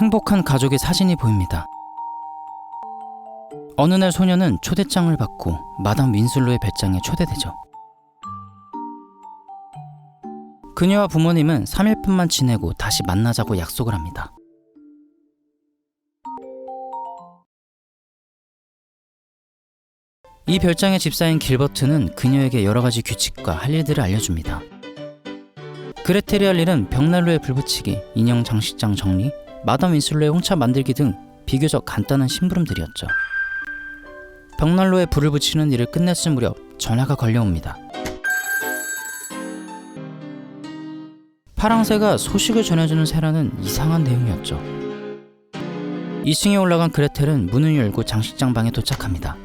행복한 가족의 사진이 보입니다. 어느 날 소녀는 초대장을 받고 마담 윈슬로의 별장에 초대되죠. 그녀와 부모님은 3일뿐만 지내고 다시 만나자고 약속을 합니다. 이 별장의 집사인 길버트는 그녀에게 여러 가지 규칙과 할 일들을 알려줍니다. 그레텔이 할 일은 벽난로에 불 붙이기, 인형 장식장 정리, 마담 윈슬로의 홍차 만들기 등 비교적 간단한 심부름들이었죠. 벽난로에 불을 붙이는 일을 끝냈을 무렵 전화가 걸려옵니다. 파랑새가 소식을 전해주는 새라는 이상한 내용이었죠. 2층에 올라간 그레텔은 문을 열고 장식장 방에 도착합니다.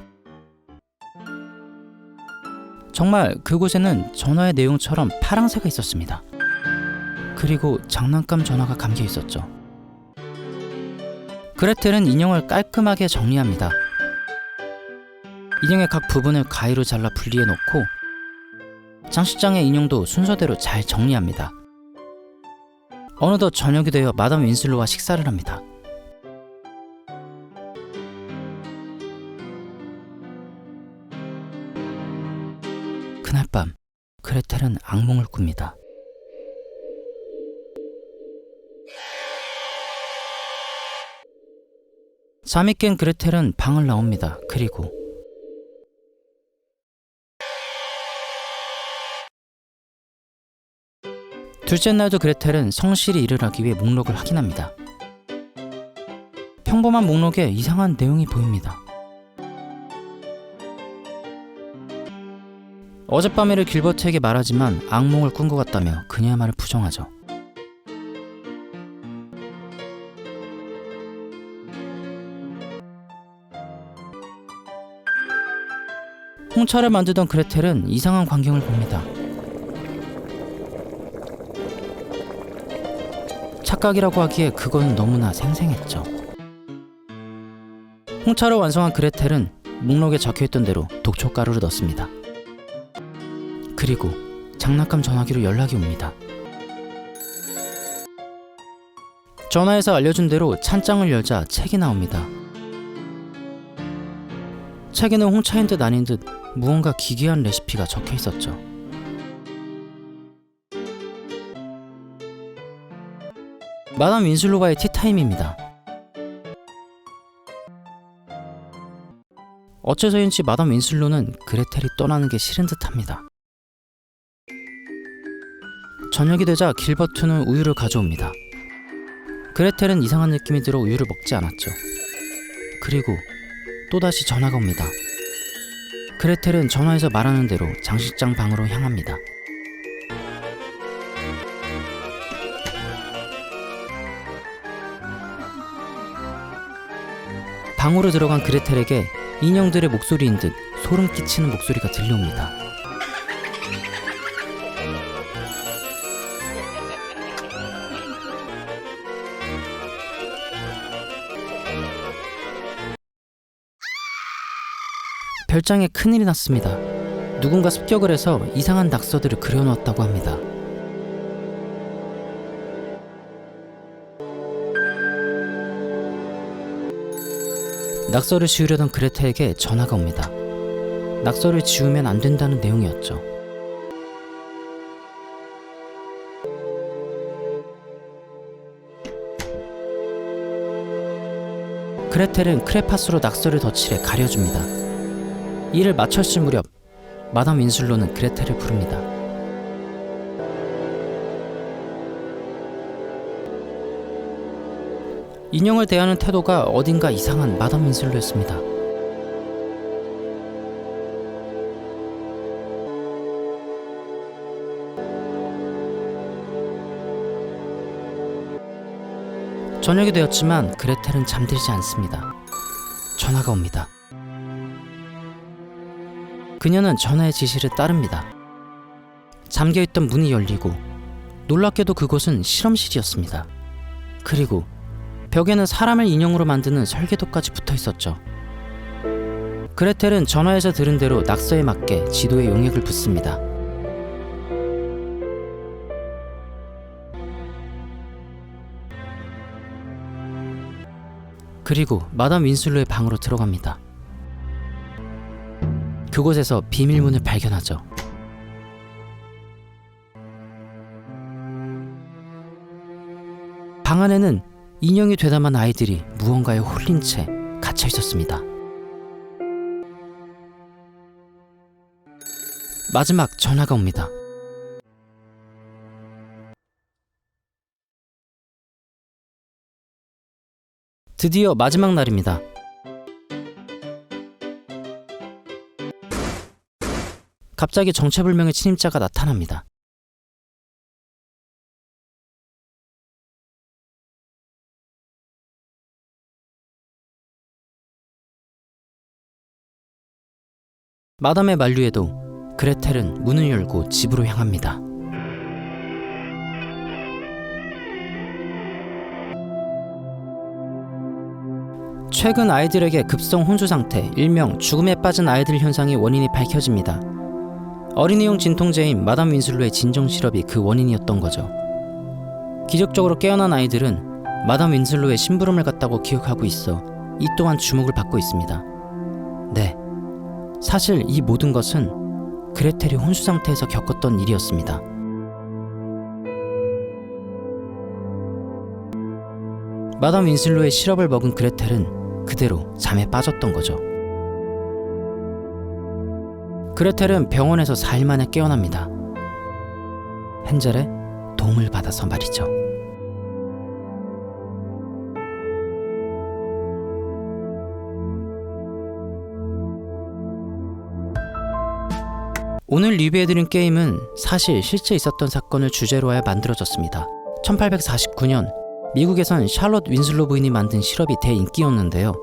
정말 그곳에는 전화의 내용처럼 파랑새가 있었습니다. 그리고 장난감 전화가 감겨 있었죠. 그레텔은 인형을 깔끔하게 정리합니다. 인형의 각 부분을 가위로 잘라 분리해 놓고 장식장의 인형도 순서대로 잘 정리합니다. 어느덧 저녁이 되어 마담 윈슬로와 식사를 합니다. 그날 밤 그레텔은 악몽을 꿉니다. 깬 그레텔은 방을 나옵니다. 그리고 둘째 날도 그레텔은 성실히 일을 하기 위해 목록을 확인합니다. 평범한 목록에 이상한 내용이 보입니다. 어젯밤 일을 길버트에게 말하지만 악몽을 꾼 것 같다며 그녀의 말을 부정하죠. 홍차를 만들던 그레텔은 이상한 광경을 봅니다. 착각이라고 하기에 그건 너무나 생생했죠. 홍차를 완성한 그레텔은 목록에 적혀있던 대로 독초가루를 넣습니다. 그리고 장난감 전화기로 연락이 옵니다. 전화에서 알려준 대로 찬장을 열자 책이 나옵니다. 책에는 홍차인 듯 아닌 듯 무언가 기괴한 레시피가 적혀 있었죠. 마담 윈슬로와의 티타임입니다. 어째서인지 마담 윈슬로는 그레텔이 떠나는 게 싫은 듯합니다. 저녁이 되자 길버트는 우유를 가져옵니다. 그레텔은 이상한 느낌이 들어 우유를 먹지 않았죠. 그리고 또다시 전화가 옵니다. 그레텔은 전화에서 말하는 대로 장식장 방으로 향합니다. 방으로 들어간 그레텔에게 인형들의 목소리인 듯 소름 끼치는 목소리가 들려옵니다. 별장에 큰일이 났습니다. 누군가 습격을 해서 이상한 낙서들을 그려놓았다고 합니다. 낙서를 지우려던 그레텔에게 전화가 옵니다. 낙서를 지우면 안 된다는 내용이었죠. 그레텔은 크레파스로 낙서를 덧칠해 가려줍니다. 일을 마쳤을 무렵 마담 윈슬로는 그레텔을 부릅니다. 인형을 대하는 태도가 어딘가 이상한 마담 윈슬로였습니다. 저녁이 되었지만 그레텔은 잠들지 않습니다. 전화가 옵니다. 그녀는 전화의 지시를 따릅니다. 잠겨있던 문이 열리고 놀랍게도 그곳은 실험실이었습니다. 그리고 벽에는 사람을 인형으로 만드는 설계도까지 붙어 있었죠. 그레텔은 전화에서 들은 대로 낙서에 맞게 지도에 용액을 붓습니다. 그리고 마담 윈슬로의 방으로 들어갑니다. 그곳에서 비밀문을 발견하죠. 방 안에는 인형이 되담한 아이들이 무언가에 홀린 채 갇혀 있었습니다. 마지막 전화가 옵니다. 드디어 마지막 날입니다. 갑자기 정체불명의 침입자가 나타납니다. 마담의 만류에도 그레텔은 문을 열고 집으로 향합니다. 최근 아이들에게 급성 혼수 상태, 일명 죽음에 빠진 아이들 현상이 원인이 밝혀집니다. 어린이용 진통제인 마담 윈슬로의 진정 시럽이 그 원인이었던 거죠. 기적적으로 깨어난 아이들은 마담 윈슬로의 심부름을 갔다고 기억하고 있어 이 또한 주목을 받고 있습니다. 네, 사실 이 모든 것은 그레텔이 혼수 상태에서 겪었던 일이었습니다. 마담 윈슬로의 시럽을 먹은 그레텔은 그대로 잠에 빠졌던 거죠. 그레텔은 병원에서 4일 만에 깨어납니다. 헨젤의 도움을 받아서 말이죠. 오늘 리뷰해드린 게임은 사실 실제 있었던 사건을 주제로 하여 만들어졌습니다. 1849년 미국에선 샬롯 윈슬로 부인이 만든 시럽이 대인기였는데요.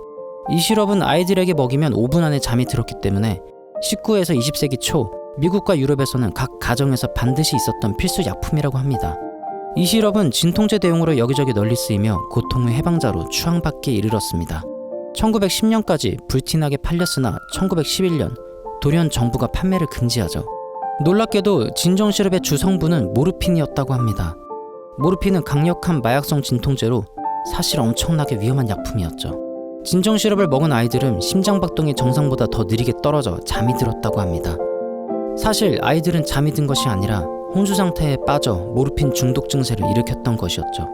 이 시럽은 아이들에게 먹이면 5분 안에 잠이 들었기 때문에 19에서 20세기 초 미국과 유럽에서는 각 가정에서 반드시 있었던 필수 약품이라고 합니다. 이 시럽은 진통제 대용으로 여기저기 널리 쓰이며 고통의 해방자로 추앙받기에 이르렀습니다. 1910년까지 불티나게 팔렸으나 1911년 돌연 정부가 판매를 금지하죠. 놀랍게도 진정 시럽의 주 성분은 모르핀이었다고 합니다. 모르핀은 강력한 마약성 진통제로 사실 엄청나게 위험한 약품이었죠. 진정 시럽을 먹은 아이들은 심장 박동이 정상보다 더 느리게 떨어져 잠이 들었다고 합니다. 사실 아이들은 잠이 든 것이 아니라 혼수 상태에 빠져 모르핀 중독 증세를 일으켰던 것이었죠.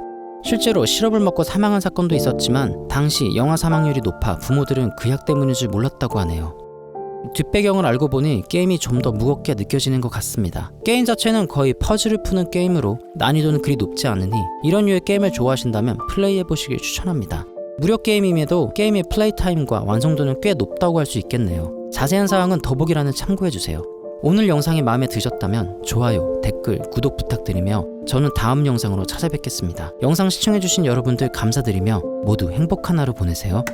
실제로 시럽을 먹고 사망한 사건도 있었지만 당시 영아 사망률이 높아 부모들은 그 약 때문인 줄 몰랐다고 하네요. 뒷배경을 알고 보니 게임이 좀 더 무겁게 느껴지는 것 같습니다. 게임 자체는 거의 퍼즐을 푸는 게임으로 난이도는 그리 높지 않으니 이런 류의 게임을 좋아하신다면 플레이해보시길 추천합니다. 무료 게임임에도 게임의 플레이 타임과 완성도는 꽤 높다고 할 수 있겠네요. 자세한 사항은 더보기란을 참고해주세요. 오늘 영상이 마음에 드셨다면 좋아요, 댓글, 구독 부탁드리며 저는 다음 영상으로 찾아뵙겠습니다. 영상 시청해주신 여러분들 감사드리며 모두 행복한 하루 보내세요.